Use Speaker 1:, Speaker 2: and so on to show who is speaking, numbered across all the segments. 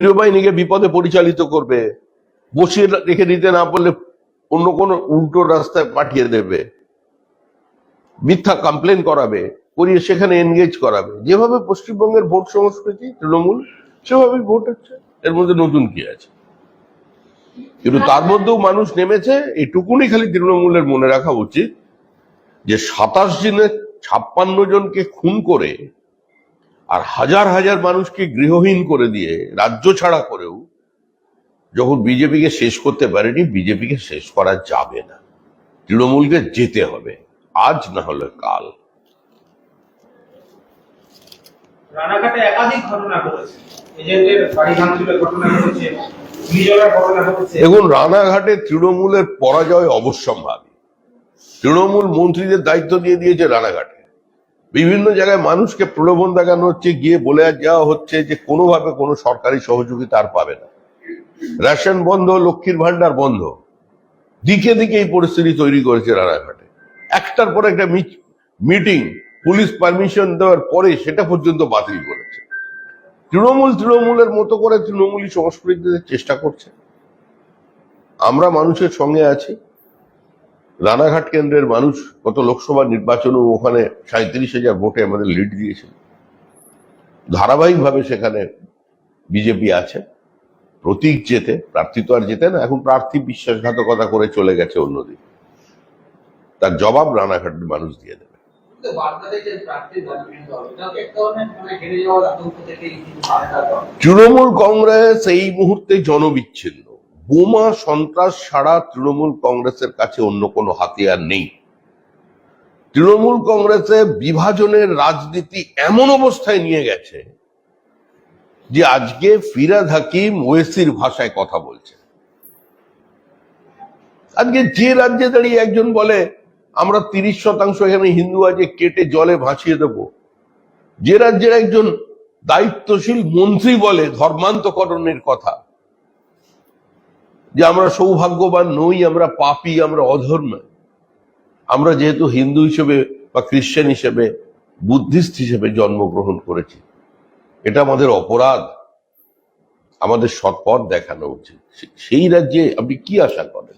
Speaker 1: বাহিনীকে বিপদে পরিচালিত করবে, বসিয়ে রেখে দিতে না পারলে অন্য কোনো উল্টো রাস্তায় পাঠিয়ে দেবে, মিথ্যা কমপ্লেন করাবে, করিয়ে সেখানে এনগেজ করাবে। যেভাবে পশ্চিমবঙ্গের ভোট সংস্কৃতি, তৃণমূল, সেভাবেই ভোট হচ্ছে। এর মধ্যে নতুন কি আছে? কিন্তু তার মধ্যেও মানুষ নেমেছে, এইটুকুনি খালি তৃণমূলের মনে রাখা উচিত যে সাতাশ দিনে ছাপ্পান্ন জনকে খুন করে আর হাজার হাজার মানুষকে গৃহহীন করে দিয়ে রাজ্য ছাড়া করেও যখন বিজেপিকে শেষ করতে পারেনি বিজেপিকে শেষ করা যাবে না। তৃণমূলকে যেতে হবে আজ না হলে কাল।
Speaker 2: রানাঘাটে একাধিক ঘটনা ঘটেছে। এজেন্টের বাড়ি ভাঙচুরের ঘটনা ঘটেছে গুলিজলার ঘটনা ঘটেছে।
Speaker 1: দেখুন রানাঘাটে তৃণমূলের পরাজয় অবশ্যম্ভাবী। তৃণমূল মন্ত্রীদের দায়িত্ব দিয়ে দিয়েছে রানাঘাটে। বিভিন্ন জায়গায় মানুষকে প্রলোভন দেখানো হচ্ছে, গিয়ে বলে যাওয়া হচ্ছে যে কোনোভাবে কোনো সরকারি সহযোগিতা আর পাবে না। রেশন বন্ধ, লক্ষ্মীর ভান্ডার বন্ধ। দিকে দিকে এই পরিস্থিতি তৈরি করেছে রানাঘাটে। একটার পর একটা মিটিং পুলিশ পারমিশন দেওয়ার পরে সেটা পর্যন্ত বাতিল করেছে। তৃণমূল তৃণমূলের মতো করে তৃণমূলী সংস্কৃতিতে চেষ্টা করছে। আমরা মানুষের সঙ্গে আছি। রানাঘাট কেন্দ্রের মানুষ গত লোকসভা নির্বাচনেও ওখানে সাঁত্রিশ হাজার ভোটে আমাদের লিড দিয়েছিল। ধারাবাহিকভাবে সেখানে বিজেপি আছে। প্রতীক যেতে প্রার্থী তো আর যেতে না এখন প্রার্থী বিশ্বাসঘাতকতা করে চলে গেছে অন্যদিকে। তার জবাব রানাঘাটের মানুষ দিয়ে দেবে। তৃণমূল কংগ্রেস এই মুহূর্তে জনবিচ্ছিন্ন। বোমা, সন্ত্রাস ছাড়া তৃণমূল কংগ্রেসের কাছে অন্য কোনো হাতিয়ার নেই। তৃণমূল কংগ্রেসে বিভাজনের রাজনীতি এমন অবস্থায় নিয়ে গেছে যে আজকে ফিরাদ হাকিম ওয়েসির ভাষায় কথা বলছে আজকে যে রাজ্যে দাঁড়িয়ে একজন বলে, আমরা তিরিশ শতাংশ এখানে হিন্দু আছে, কেটে জলে ভাসিয়ে দেবো। যে রাজ্যের একজন দায়িত্বশীল মন্ত্রী বলে, ধর্মান্তকরণের কথা যে আমরা সৌভাগ্যবান নই, আমরা পাপি, আমরা অধর্ম। আমরা যেহেতু হিন্দু হিসেবে বা খ্রিস্টান হিসেবে, বুদ্ধিস্ট হিসেবে জন্মগ্রহণ করেছি, এটা আমাদের অপরাধ, আমাদের সৎপথ দেখানো উচিত। সেই রাজ্যে আপনি কি আশা করেন?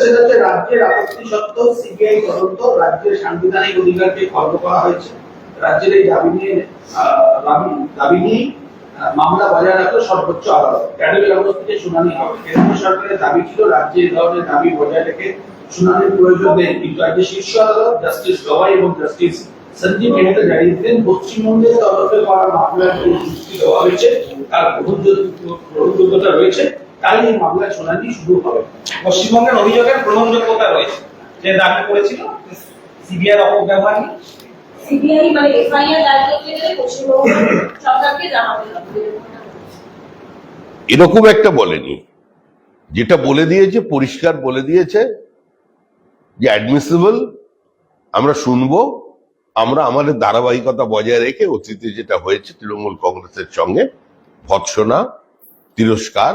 Speaker 3: সেটা রাজ্যের আপত্তি সত্ত্বেও সিবিআই তদন্ত, রাজ্যের সাংবিধানিক অধিকারকে খর্ব করা হয়েছে। রাজ্যের এই দাবি নিয়ে দাবি- মামলা বজায় রাখল সর্বোচ্চ আদালত। শুনানি হবে। সরকারের দাবি ছিল রাজ্যে এই ধরনের দাবি বজায় রেখে শুনানির প্রয়োজন নেই কিন্তু আজকে শীর্ষ আদালত, জাস্টিস এবং জাস্টিস সঞ্জীব মেহতা জানিয়ে দিলেন পশ্চিমবঙ্গের করা মামলার যুক্তি দেওয়া হয়েছে। তার গ্রহণযোগ্যতা রয়েছে। তাই এই মামলার শুনানি শুরু হবে।
Speaker 2: পশ্চিমবঙ্গের অভিযোগের গ্রহণযোগ্যতা রয়েছে। যে দাবি করেছিল সিবিআর অপব্যবহার নিয়ে
Speaker 4: সিবিআই মানে এফআইআর দায়ের করতে গেলে পশ্চিমবঙ্গ সরকারকে জানাতে হবে
Speaker 1: এরকম একটা বলেনি। যেটা বলে দিয়েছে পরিষ্কার বলে দিয়েছে যে অ্যাডমিসিবল আমরা শুনব আমরা আমাদের ধারাবাহিকতা বজায় রেখে অতীতে যেটা হয়েছে তৃণমূল কংগ্রেসের সঙ্গে ভৎসনা তিরস্কার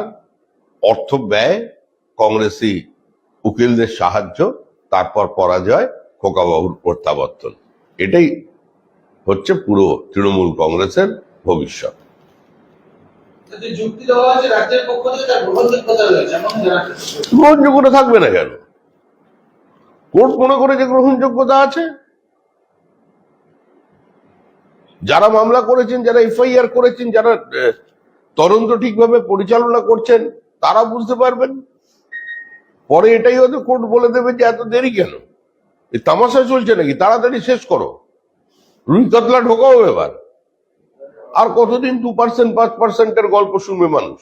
Speaker 1: অর্থ ব্যয় কংগ্রেসি উকিলদের সাহায্য তারপর পরাজয় খোকাবাবুর প্রত্যাবর্তন। এটাই হচ্ছে পুরো তৃণমূল কংগ্রেসের ভবিষ্যৎ।
Speaker 3: গ্রহণযোগ্যতা
Speaker 1: থাকবে না কেন? কোর্ট মনে করে যে গ্রহণযোগ্যতা আছে? যারা মামলা করেছেন যারা এফআইআর করেছেন যারা তদন্ত ঠিকভাবে পরিচালনা করছেন তারা বুঝতে পারবেন। পরে এটাই হয়তো কোর্ট বলে দেবে যে এত দেরি কেন? এই তামাশা চলছে নাকি? তাড়াতাড়ি শেষ করো। রুই কাতলা ঢোকাও এবার। আর কতদিন দু পার্সেন্ট পাঁচ পার্সেন্টের গল্প শুনবে মানুষ?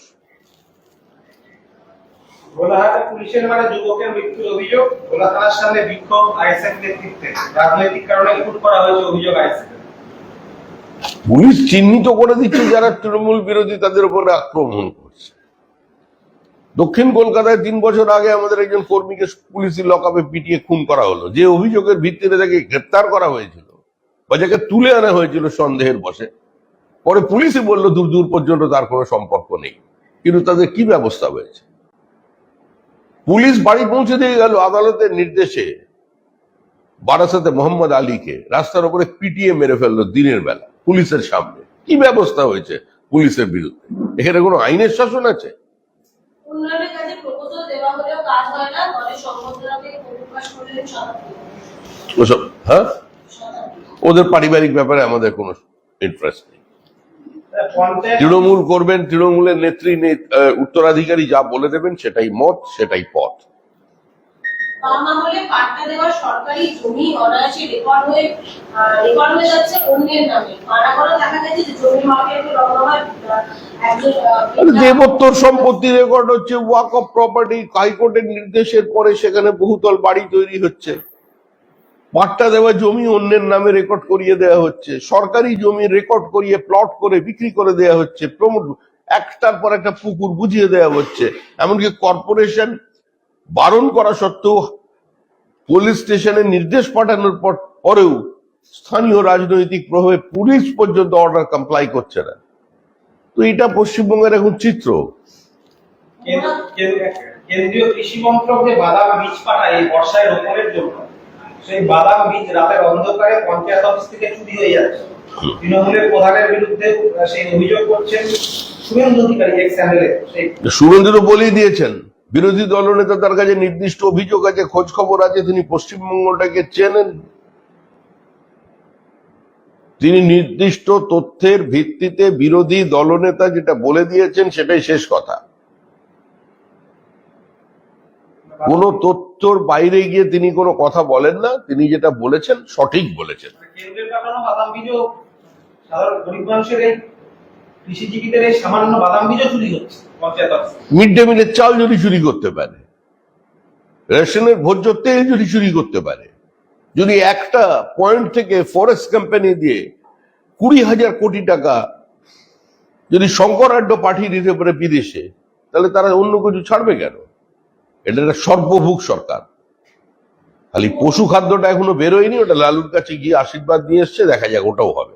Speaker 2: ভোলাহাটে পুলিশের মারা যুবকের মৃত্যুর অভিযোগ। ভোলা থানার সামনে বিক্ষোভ আইএসএফ নেতৃত্বে। রাজনৈতিক কারণে খুন করা হয়েছে অভিযোগ আইএসএফ
Speaker 1: পুলিশ চিহ্নিত করে দিচ্ছে যারা তৃণমূল বিরোধী তাদের উপরে আক্রমণ। দক্ষিণ কলকাতায় তিন বছর আগে আমাদের একজন কর্মীকে পুলিশি লকআপে পিটিয়ে খুন করা হলো। যে অভিযোগের ভিত্তিতে তাকে গ্রেপ্তার করা হয়েছিল বা যাকে তুলে আনা হয়েছিল সন্দেহের বসে পরে পুলিশই বলল, দূর দূর পর্যন্ত তার কোনো সম্পর্ক নেই। কিন্তু তাদের কি ব্যবস্থা হয়েছে? পুলিশ বাড়ি পৌঁছে দিয়ে গেল আদালতের নির্দেশে। বারাসাতে মোহাম্মদ আলীকে রাস্তার উপরে পিটিয়ে মেরে ফেলল দিনের বেলা পুলিশের সামনে। কি ব্যবস্থা হয়েছে পুলিশের বিরুদ্ধে? এখানে কোনো আইনের শাসন আছে?
Speaker 4: উন্নয়নের কাজে প্রপোজাল দেওয়া হলেও কাজ হয় না দলের প্রকাশ করলেন শতাব্দী
Speaker 1: ওসব হ্যাঁ? ওদের পারিবারিক ব্যাপারে আমাদের কোনো ইন্টারেস্ট নেই। তৃণমূল করবেন তৃণমূলের নেত্রী উত্তরাধিকারী যা বলে দেবেন সেটাই মত সেটাই পথ।
Speaker 4: বাম আমলে পাট্টা দেওয়া সরকারি জমি অনায়াসে রেকর্ড হয়ে রেকর্ড হয়ে যাচ্ছে অন্যের নামে। পাড়াগড়ে দেখা গেছে যে জমি মাফিয়াকে
Speaker 1: আরে দেবোত্তর সম্পত্তি রেকর্ড হচ্ছে ওয়াক অফ প্রপার্টি হাইকোর্টের নির্দেশের পরে সেখানে বহুতল বাড়ি তৈরি হচ্ছে। পাট্টা দেওয়া জমি অন্যের নামে রেকর্ড করিয়ে দেওয়া হচ্ছে। সরকারি জমি রেকর্ড করিয়ে প্লট করে বিক্রি করে দেওয়া হচ্ছে। প্রমোট একটার পর একটা পুকুর বুঝিয়ে দেওয়া হচ্ছে। এমনকি কর্পোরেশন বারণ করা সত্ত্বেও পুলিশ স্টেশনে নির্দেশ পাঠানোর পর পরেও স্থানীয় রাজনৈতিক প্রভাবে পুলিশ পর্যন্ত অর্ডার কমপ্লাই করছে না। তো এটা পশ্চিমবঙ্গের এখন চিত্র।
Speaker 2: কেন্দ্র- কেন্দ্র- কেন্দ্রীয় কৃষি মন্ত্রক যে বাদাম বীজ পাঠায় এই বর্ষায় রোপণের জন্য। সেই বাদাম বীজ রাতের অন্ধকারে পঞ্চায়েত অফিস থেকে চুরি হয়ে যাচ্ছে। তৃণমূলের প্রধানের বিরুদ্ধে সেই অভিযোগ করছেন শুভেন্দু অধিকারী এক্স এমএলএ সেই
Speaker 1: সুরেন্দ্র বলেই দিয়েছেন। বিরোধী দলনেতা তার কাছে নির্দিষ্ট অভিযোগ আছে খোঁজ খবর আছে, তিনি পশ্চিমবঙ্গটাকে চেনেন। তিনি নির্দিষ্ট তথ্যের ভিত্তিতে বিরোধী দলনেতা যেটা বলে দিয়েছেন, সেটাই শেষ কথা। কোনো তথ্যর বাইরে গিয়ে তিনি কোনো কথা বলেন না, তিনি যেটা বলেছেন সঠিক বলেছেন। মিড ডে মিলের চাল যদি চুরি করতে পারে, রেশনের ভোজ্য তেল যদি চুরি করতে পারে, যদি একটা পয়েন্ট থেকে ফরেস্ট কোম্পানি দিয়ে কুড়ি হাজার কোটি টাকা যদি শঙ্করাঢ্য পাঠিয়ে দিতে পারে বিদেশে, তাহলে তারা অন্য কিছু ছাড়বে কেন? এটা একটা সর্বভুক সরকার। খালি পশু খাদ্যটা এখনও বেরোয়নি, ওটা লালুর কাছে গিয়ে আশীর্বাদ নিয়ে এসছে, দেখা যাক ওটাও হবে।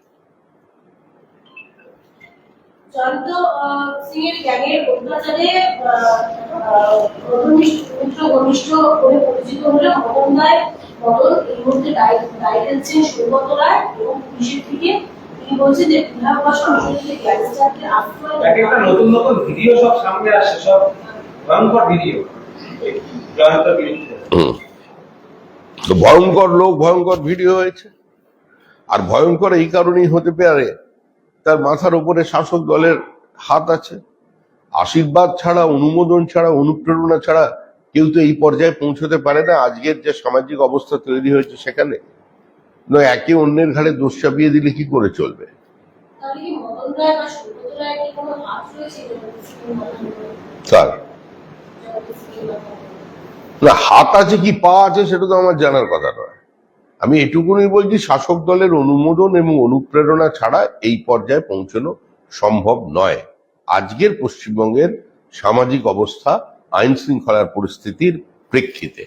Speaker 4: জয়ন্ত সিং এর গ্যাংয়ের অত্যাচারে ঘনিষ্ঠ পরিচিত মদন রায় মদন এই মুহূর্তে দায়ী সৌগত রায় এবং পুলিশের থেকে তিনি বলছেন যে বিধানবাসন অঞ্চলে গ্যাংস্টারকে আশ্রয়
Speaker 2: একটা নতুন নতুন ভিডিও সব সামনে আসে সব ভয়ঙ্কর ভিডিও। জয়ন্তর বিরুদ্ধে।
Speaker 1: ভয়ঙ্কর লোক ভয়ঙ্কর ভিডিও হয়েছে। আর ভয়ঙ্কর এই কারণেই হতে পারে তার মাথার উপরে শাসক দলের হাত আছে। আশীর্বাদ ছাড়া অনুমোদন ছাড়া অনুপ্রেরণা ছাড়া কেউ তো এই পর্যায়ে পৌঁছতে পারে না। আজকের যে সামাজিক অবস্থা তৈরি হয়েছে সেখানে নয় একে অন্যের ঘাড়ে দোষ চাপিয়ে দিলে কি করে চলবে? তার? না হাত আছে কি পা আছে সেটা তো আমার জানার কথা আমি এটুকুনি বলছি শাসক দলের অনুমোদন এবং অনুপ্রেরণা ছাড়া এই পর্যায়ে পৌঁছানো সম্ভব নয়। আজকের পশ্চিমবঙ্গের সামাজিক অবস্থা আইন শৃঙ্খলার পরিস্থিতির প্রেক্ষিতে।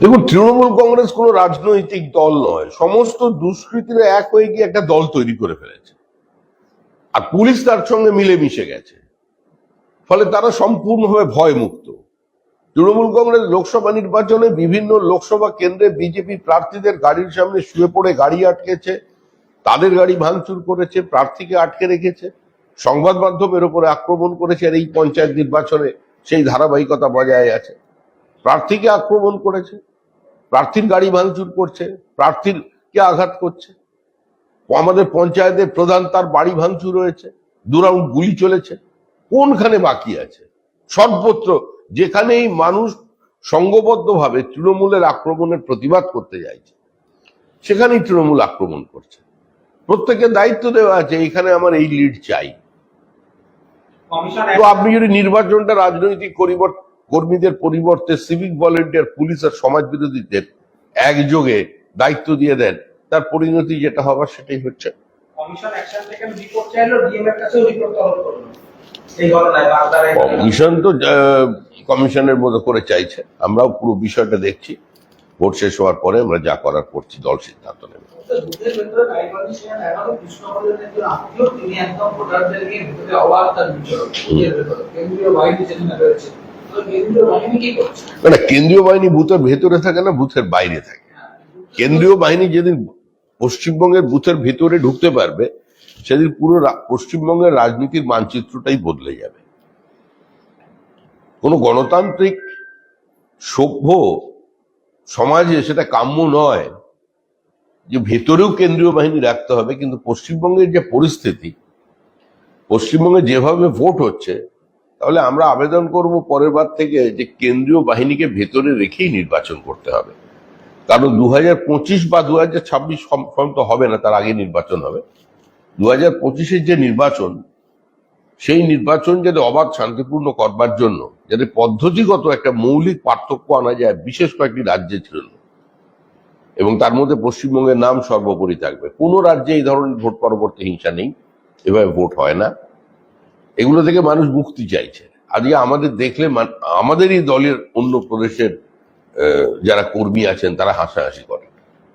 Speaker 1: দেখুন, তৃণমূল কংগ্রেস কোনো রাজনৈতিক দল নয়। সমস্ত দুষ্কৃতীরা এক হয়ে গিয়ে একটা দল তৈরি করে ফেলেছে। আর পুলিশ তার সঙ্গে মিলেমিশে গেছে। ফলে তারা সম্পূর্ণভাবে ভয়মুক্ত। তৃণমূল কংগ্রেস লোকসভা নির্বাচনে বিভিন্ন লোকসভা কেন্দ্রে বিজেপি প্রার্থীদের গাড়ির সামনে শুয়ে পড়ে গাড়ি আটকেছে, তাদের গাড়ি ভাঙচুর করেছে, প্রার্থীকে আটকে রেখেছে। সংবাদ মাধ্যমের উপরে আক্রমণ করেছে এই পঞ্চায়েত নির্বাচনে সেই ধারাবাহিকতা বজায় আছে। প্রার্থীকে আক্রমণ করেছে, প্রার্থীর গাড়ি ভাঙচুর করছে প্রার্থীরকে আঘাত করছে? আমাদের পঞ্চায়েতের প্রধান তার বাড়ি ভাঙচুর হয়েছে, দু রাউন্ড গুলি চলেছে, কোনখানে বাকি আছে? সর্বত্র যেখানেই মানুষ সংঘবদ্ধভাবে তৃণমূলের আক্রমণের প্রতিবাদ করতে চাইছে সেখানেই তৃণমূল আক্রমণ করছে। প্রত্যেকের দায়িত্ব দেওয়া আছে, এখানে আমার এই লিড চাই। তো আপনি যদি নির্বাচনটা রাজনৈতিক পরিবর্তন কর্মীদের পরিবর্তে সিভিক ভলেন্টিয়ার পুলিশ আর সমাজ বিরোধীদের একযোগে দায়িত্ব দিয়ে দেন তার পরিণতি যেটা হবার সেটাই হচ্ছে।
Speaker 2: কমিশন
Speaker 1: তো কমিশনের মতো করে চাইছে। আমরাও পুরো বিষয়টা দেখছি। ভোট শেষ হওয়ার পরে আমরা যা করার করছি দল সিদ্ধান্ত নেবে।
Speaker 3: কেন্দ্রীয় বাহিনী করছে?
Speaker 1: মানে কেন্দ্রীয় বাহিনী বুথের ভেতরে থাকে না বুথের বাইরে থাকে। কেন্দ্রীয় বাহিনী যেদিন পশ্চিমবঙ্গের বুথের ভেতরে ঢুকতে পারবে সেদিন পুরো পশ্চিমবঙ্গের রাজনীতির মানচিত্রটাই বদলে যাবে। কোনো গণতান্ত্রিক সভ্য সমাজে সেটা কাম্য নয় যে ভেতরেও কেন্দ্রীয় বাহিনী রাখতে হবে, কিন্তু পশ্চিমবঙ্গের যে পরিস্থিতি, পশ্চিমবঙ্গে যেভাবে ভোট হচ্ছে, তাহলে আমরা আবেদন করব পরের বার থেকে যে কেন্দ্রীয় বাহিনীকে ভেতরে রেখেই নির্বাচন করতে হবে। কারণ দু হাজার পঁচিশ বা দু হাজার ছাব্বিশ তো হবে না, তার আগে নির্বাচন হবে। দু হাজার পঁচিশের যে নির্বাচন, সেই নির্বাচন যাতে অবাধ, শান্তিপূর্ণ করবার জন্য যাতে পদ্ধতিগত একটা মৌলিক পার্থক্য আনা যায়, বিশেষ কয়েকটি রাজ্যে ছিল। এবং তার মধ্যে পশ্চিমবঙ্গের নাম সর্বোপরি থাকবে। কোনো রাজ্যে এই ধরনের ভোট পরবর্তী হিংসা নেই। এভাবে ভোট হয় না। এগুলো থেকে মানুষ মুক্তি চাইছে। আজকে আমাদের দেখলে আমাদেরই দলের অন্য প্রদেশের যারা কর্মী আছেন, তারা হাসাহাসি করে।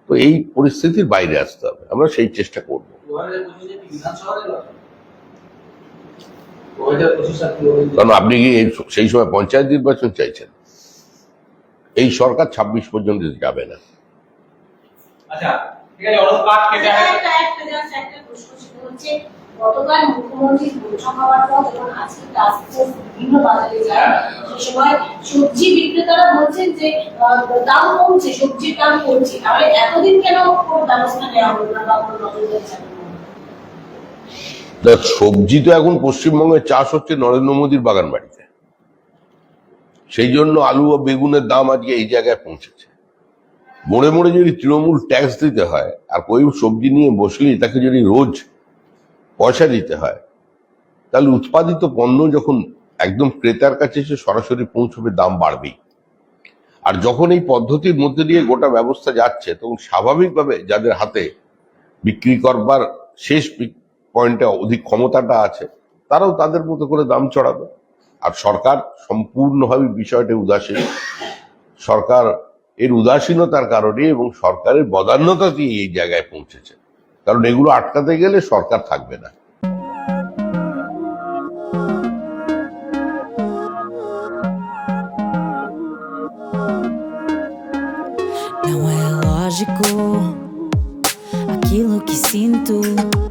Speaker 1: তো এই পরিস্থিতির বাইরে আসতে হবে। আমরা সেই চেষ্টা করব
Speaker 3: দু হাজার পঁচিশে কি বিধানসভা নির্বাচন দু হাজার পঁচিশ আর কি হবে?
Speaker 1: কারণ আপনি কি এই- সেই সময় পঞ্চায়েত নির্বাচন চাইছেন? এই সরকার ছাব্বিশ পর্যন্ত যাবে না।
Speaker 2: আচ্ছা ঠিক আছে অরূপ কাঠ কেটে
Speaker 4: একটা একটা একটা just একটা প্রশ্ন সেটা হচ্ছে গতকাল মুখ্যমন্ত্রীর বৈঠক হওয়ার পর যখন আজকে টাস্ক ফোর্স বিভিন্ন বাজারে যায় সে সময় সবজি বিক্রেতারা বলছেন যে দাম কমছে সবজির দাম কমছে। তাহলে এতদিন কেন কোনো ব্যবস্থা নেওয়া হলো না বা কোনো নজরদারি
Speaker 1: সবজি তো এখন পশ্চিমবঙ্গে চাষ হচ্ছে নরেন্দ্র মোদীর বাগান বাড়িতে সেই জন্য আলু ও বেগুনের দাম আজকে এই জায়গায় পৌঁছেছে। মোড়ে মোড়ে যদি তৃণমূল ট্যাক্স দিতে হয়, আর কেউ সবজি নিয়ে বসলেই তাকে যদি রোজ পয়সা দিতে হয়, তাহলে উৎপাদিত পণ্য যখন একদম ক্রেতার কাছে এসে সরাসরি পৌঁছবে, দাম বাড়বেই। আর যখন এই পদ্ধতির মধ্যে দিয়ে গোটা ব্যবস্থা যাচ্ছে, তখন স্বাভাবিকভাবে যাদের হাতে বিক্রি করবার শেষ পয়েন্টে অধিক ক্ষমতাটা আছে, তারাও তাদের মতো করে দাম চড়াবে। আর সরকার সম্পূর্ণভাবে বিষয়টি উদাসীন। সরকার, এর উদাসীনতার কারণে এবং সরকারের বদান্যতাতেই এই জায়গায় পৌঁছেছে। কারণ এগুলো আটকাতে গেলে সরকার থাকবে না।
Speaker 5: Aquilo que sinto.